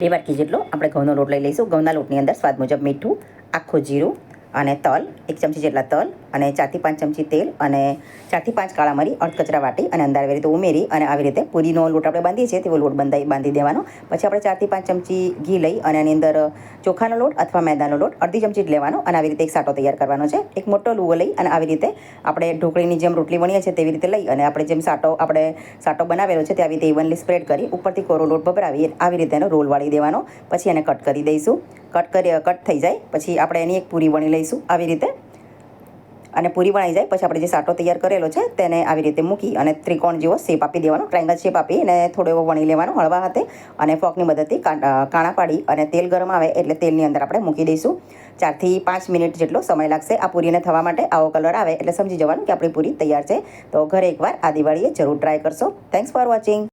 બે વાટકી જેટલો આપણે ઘઉંનો લોટ લઈ લઈશું. ઘઉંના લોટની અંદર સ્વાદ મુજબ મીઠું, આખું જીરું અને તલ, એક ચમચી જેટલા તલ અને ચારથી પાંચ ચમચી તેલ અને ચારથી પાંચ કાળા મરી અડધકચરા વાટી અને અંદર આવી રીતે ઉમેરી અને આવી રીતે પૂરીનો લોટ આપણે બાંધીએ છીએ. તેવો લોટ બંધાઈ બાંધી દેવાનો. પછી આપણે ચારથી પાંચ ચમચી ઘી લઈ અને એની અંદર ચોખાનો લોટ અથવા મેદાનો લોટ અડધી ચમચી જ લેવાનો અને આવી રીતે એક સાટો તૈયાર કરવાનો છે. એક મોટો લુવો લઈ અને આવી રીતે આપણે ઢોકળીની જેમ રોટલી વણીએ છીએ તેવી રીતે લઈ અને આપણે જેમ સાટો આપણે સાટો બનાવેલો છે તે આવી રીતે ઇવનલી સ્પ્રેડ કરી ઉપરથી કોરો લોટ ભભરાવી આવી રીતે એનો રોલ વાળી દેવાનો. પછી એને કટ કરી દઈશું. કટ કરી કટ થઈ જાય, પછી આપણે એની એક પૂરી વણી લઈશું આવી રીતે. અને પૂરી વણાઈ જાય, પછી આપણે જે સાટો તૈયાર કરેલો છે, તેને આવી રીતે મૂકી અને ત્રિકોણ જેવો શેપ આપી દેવાનો, ટ્રાયંગલ શેપ આપી અને થોડો એવો વણી લેવાનો હળવા હાથે અને ફોકની મદદથી કાણા પાડી અને તેલ ગરમ આવે એટલે તેલની અંદર આપણે મૂકી દઈશું. ચારથી પાંચ મિનિટ જેટલો સમય લાગશે આ પૂરીને થવા માટે. આવો કલર આવે એટલે સમજી જવાનું કે આપણી પૂરી તૈયાર છે. તો ઘરે એકવાર આ દિવાળીએ જરૂર ટ્રાય કરશો. Thanks for watching